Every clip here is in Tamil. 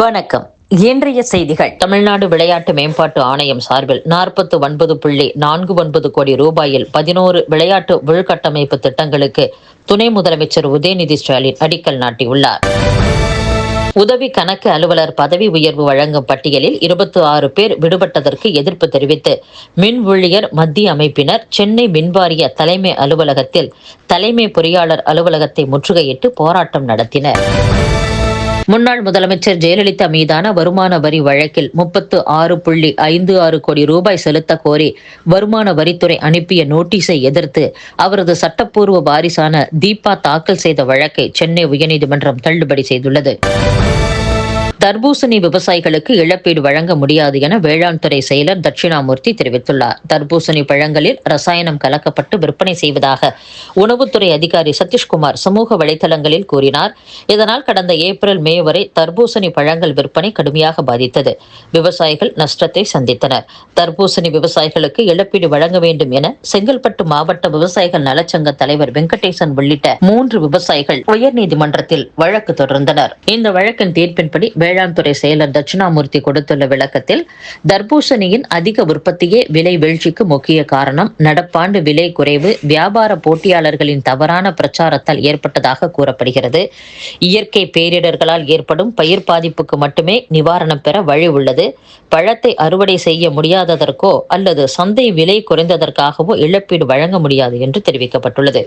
வணக்கம். இன்றைய செய்திகள். தமிழ்நாடு விளையாட்டு மேம்பாட்டு ஆணையம் சார்பில் நாற்பத்து ஒன்பது புள்ளி நான்கு ஒன்பது கோடி ரூபாயில் பதினோரு விளையாட்டு உள்கட்டமைப்பு திட்டங்களுக்கு துணை முதலமைச்சர் உதயநிதி ஸ்டாலின் அடிக்கல் நாட்டியுள்ளார். உதவி கணக்கு அலுவலர் பதவி உயர்வு வழங்கும் பட்டியலில் இருபத்தி ஆறு பேர் விடுபட்டதற்கு எதிர்ப்பு தெரிவித்து மின் ஊழியர் மத்திய அமைப்பினர் சென்னை மின்வாரிய தலைமை அலுவலகத்தில் தலைமை பொறியாளர் அலுவலகத்தை முற்றுகையிட்டு போராட்டம் நடத்தினர். முன்னாள் முதலமைச்சர் ஜெயலலிதா மீதான வருமான வரி வழக்கில் முப்பத்து ஆறு புள்ளி ஐந்து ஆறு கோடி ரூபாய் செலுத்த கோரி வருமான வரித்துறை அனுப்பிய நோட்டீஸை எதிர்த்து அவரது சட்டப்பூர்வ வாரிசான தீபா தாக்கல் செய்த வழக்கை சென்னை உயர்நீதிமன்றம் தள்ளுபடி செய்துள்ளது. தர்பூசணி விவசாயிகளுக்கு இழப்பீடு வழங்க முடியாது என வேளாண் துறை செயலர் தட்சிணாமூர்த்தி தெரிவித்துள்ளார். தர்பூசணி பழங்களில் ரசாயனம் கலக்கப்பட்டு விற்பனை செய்வதாக உணவுத்துறை அதிகாரி சதீஷ்குமார் சமூக வலைதளங்களில் கூறினார். இதனால் கடந்த ஏப்ரல் மே வரை தர்பூசணி பழங்கள் விற்பனை கடுமையாக பாதித்தது. விவசாயிகள் நஷ்டத்தை சந்தித்தனர். தர்பூசணி விவசாயிகளுக்கு இழப்பீடு வழங்க வேண்டும் என செங்கல்பட்டு மாவட்ட விவசாயிகள் நலச்சங்க தலைவர் வெங்கடேசன் உள்ளிட்ட மூன்று விவசாயிகள் உயர்நீதிமன்றத்தில் வழக்கு தொடர்ந்தனர். இந்த வழக்கின் தீர்ப்பின்படி வேளாண் துறை செயலர் தட்சிணாமூர்த்தி கொடுத்துள்ள விளக்கத்தில் தர்பூசணியின் அதிக உற்பத்தியே விலை வீழ்ச்சிக்கு முக்கிய காரணம். நடப்பாண்டு விலை குறைவு வியாபார போட்டியாளர்களின் தவறான பிரச்சாரத்தால் ஏற்பட்டதாக கூறப்படுகிறது. இயற்கை பேரிடர்களால் ஏற்படும் பயிர் பாதிப்புக்கு மட்டுமே நிவாரணம் பெற வழி உள்ளது. பழத்தை அறுவடை செய்ய முடியாததற்கோ அல்லது சந்தை விலை குறைந்ததற்காகவோ இழப்பீடு வழங்க முடியாது என்று தெரிவிக்கப்பட்டுள்ளது.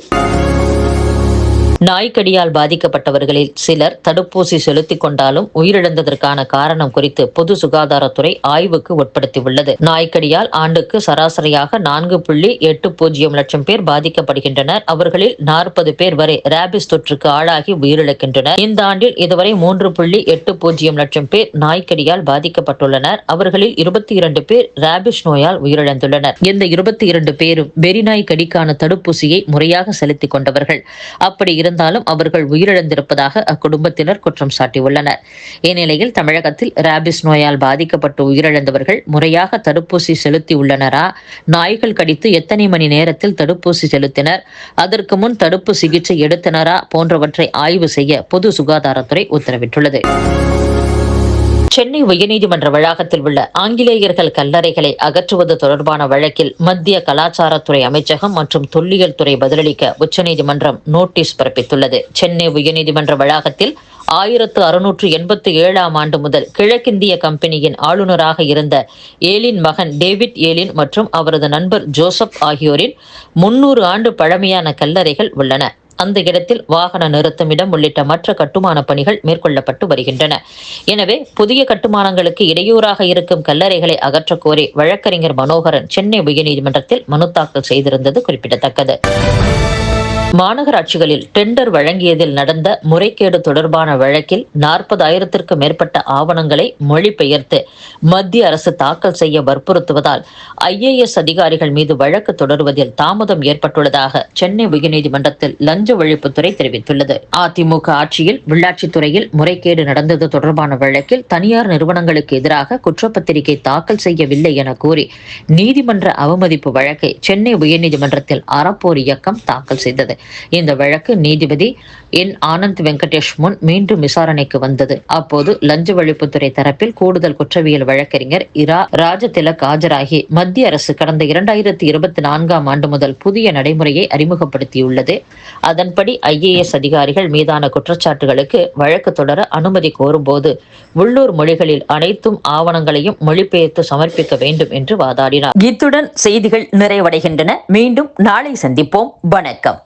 நாய்க்கடியால் பாதிக்கப்பட்டவர்களில் சிலர் தடுப்பூசி செலுத்திக் கொண்டாலும் உயிரிழந்ததற்கான காரணம் குறித்து பொது சுகாதாரத்துறை ஆய்வுக்கு உட்படுத்தியுள்ளது. நாய்க்கடியால் ஆண்டுக்கு சராசரியாக நான்கு புள்ளி எட்டு பூஜ்ஜியம் லட்சம் பேர் பாதிக்கப்படுகின்றனர். அவர்களில் நாற்பது பேர் வரை ரேபிஸ் தொற்றுக்கு ஆளாகி உயிரிழக்கின்றனர். இந்த ஆண்டில் இதுவரை மூன்று புள்ளி எட்டு பூஜ்ஜியம் லட்சம் பேர் நாய்க்கடியால் பாதிக்கப்பட்டுள்ளனர். அவர்களில் இருபத்தி இரண்டு பேர் ரேபிஸ் நோயால் உயிரிழந்துள்ளனர். இந்த இருபத்தி இரண்டு பேரும் வெறிநாய் கடிக்கான தடுப்பூசியை முறையாக செலுத்திக் கொண்டவர்கள். அப்படி இருந்தாலும் அவர்கள் உயிரிழந்திருப்பதாக அக்குடும்பத்தினர் குற்றம் சாட்டியுள்ளனர். இந்நிலையில் தமிழகத்தில் ராபிஸ் நோயால் பாதிக்கப்பட்டு உயிரிழந்தவர்கள் முறையாக தடுப்பூசி செலுத்தியுள்ளனரா? நாய்கள் கடித்து எத்தனை மணி நேரத்தில் தடுப்பூசி செலுத்தினர்? அதற்கு முன் தடுப்பு சிகிச்சை எடுத்தனரா? போன்றவற்றை ஆய்வு செய்ய பொது சுகாதாரத்துறை உத்தரவிட்டுள்ளது. சென்னை உயர்நீதிமன்ற வளாகத்தில் உள்ள ஆங்கிலேயர்கள் கல்லறைகளை அகற்றுவது தொடர்பான வழக்கில் மத்திய கலாச்சாரத்துறை அமைச்சகம் மற்றும் தொல்லியல் துறை பதிலளிக்க உச்சநீதிமன்றம் நோட்டீஸ் பிறப்பித்துள்ளது. சென்னை உயர்நீதிமன்ற வளாகத்தில் ஆயிரத்து அறுநூற்று எண்பத்தி ஏழாம் ஆண்டு முதல் கிழக்கிந்திய கம்பெனியின் ஆளுநராக இருந்த ஏலின் மகன் டேவிட் ஏலின் மற்றும் அவரது நண்பர் ஜோசப் ஆகியோரின் முன்னூறு ஆண்டு பழமையான கல்லறைகள் உள்ளன. அந்த இடத்தில் வாகன நிறுத்தமிடம் உள்ளிட்ட மற்ற கட்டுமான பணிகள் மேற்கொள்ளப்பட்டு வருகின்றன. எனவே புதிய கட்டுமானங்களுக்கு இடையூறாக இருக்கும் கல்லறைகளை அகற்றக் கோரி வழக்கறிஞர் மனோகரன் சென்னை உயர்நீதிமன்றத்தில் மனு தாக்கல் செய்திருந்தது குறிப்பிடத்தக்கது. மாநகராட்சிகளில் டெண்டர் வழங்கியதில் நடந்த முறைகேடு தொடர்பான வழக்கில் நாற்பதாயிரத்திற்கும் மேற்பட்ட ஆவணங்களை மொழிபெயர்த்து மத்திய அரசு தாக்கல் செய்ய வற்புறுத்துவதால் ஐஏஎஸ் அதிகாரிகள் மீது வழக்கு தொடருவதில் தாமதம் ஏற்பட்டுள்ளதாக சென்னை உயர்நீதிமன்றத்தில் லஞ்ச ஒழிப்புத்துறை தெரிவித்துள்ளது. அதிமுக ஆட்சியில் உள்ளாட்சித்துறையில் முறைகேடு நடந்தது தொடர்பான வழக்கில் தனியார் நிறுவனங்களுக்கு எதிராக குற்றப்பத்திரிகை தாக்கல் செய்யவில்லை என கூறி நீதிமன்ற அவமதிப்பு வழக்கை சென்னை உயர்நீதிமன்றத்தில் அறப்போர் இயக்கம் தாக்கல் செய்தது. இந்த வழக்கு நீதிபதி என் ஆனந்த் வெங்கடேஷ் முன் மீண்டும் விசாரணைக்கு வந்தது. அப்போது லஞ்ச ஒழிப்புத்துறை தரப்பில் கூடுதல் குற்றவியல் வழக்கறிஞர் இரா ராஜதிலக் ஆஜராகி மத்திய அரசு கடந்த இரண்டாயிரத்தி இருபத்தி நான்காம் ஆண்டு முதல் புதிய நடைமுறையை அறிமுகப்படுத்தியுள்ளது. அதன்படி ஐஏஎஸ் அதிகாரிகள் மீதான குற்றச்சாட்டுகளுக்கு வழக்கு தொடர அனுமதி கோரும்போது உள்ளூர் மொழிகளில் அனைத்தும் ஆவணங்களையும் மொழிபெயர்த்து சமர்ப்பிக்க வேண்டும் என்று வாதாடினார். இத்துடன் செய்திகள் நிறைவடைகின்றன. மீண்டும் நாளை சந்திப்போம். வணக்கம்.